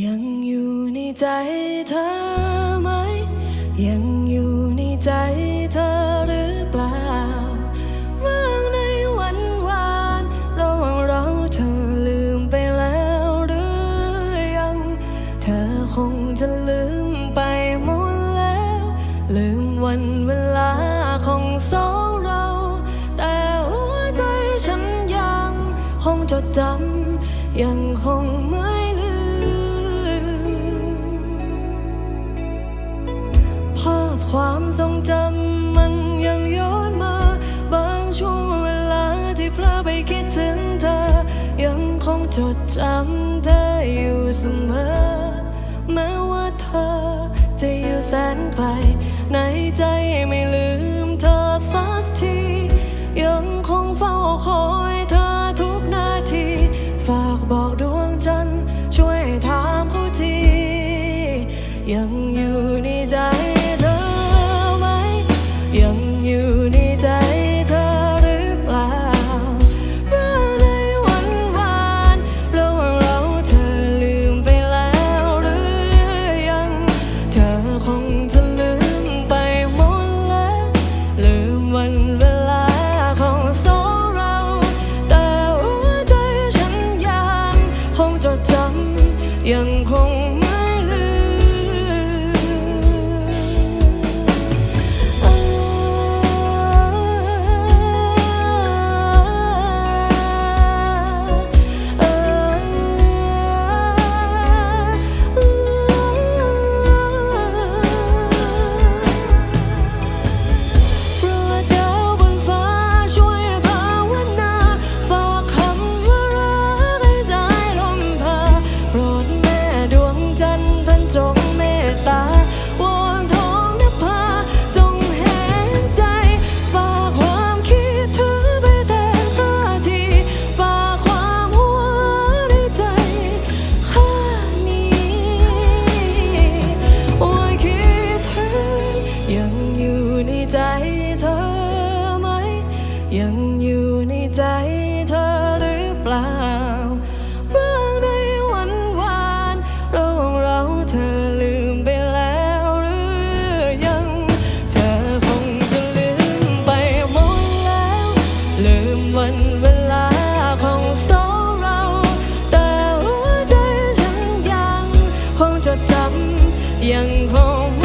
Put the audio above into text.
ยังอยู่ในใจเธอไหม ยังอยู่ในใจเธอหรือเปล่าเมื่อในวันวานระหว่างเราเธอลืมไปแล้วหรือยัง เธอคงจะลืมไปหมดแล้ว ลืมวันเวลาของสองเรา แต่หัวใจฉันยังคงจดจำยังคงไม่ลืม ความทรงจำมันยังย้อนมา บางช่วงเวลาที่เพลอไปคิดถึงเธอ ยังคงจดจำเธออยู่เสมอ แม้ว่าเธอจะอยู่แสนไกล ในใจไม่ลืมเธอสักที ยังคงเฝ้าคอยเธอทุกนาที ฝากบอกดวงจันทร์ช่วยถามเขาทียัง หั ยังอยู่ในใจเธอไหม ยังอยู่ในใจเธอหรือเปล่าเมื่อในวันวานเรื่องเราเธอลืมไปแล้วหรือยัง เธอคงจะลืมไปหมดแล้ว ลืมวันเวลาของสองเรา แต่หัวใจฉันยัง คงจะจำยังคง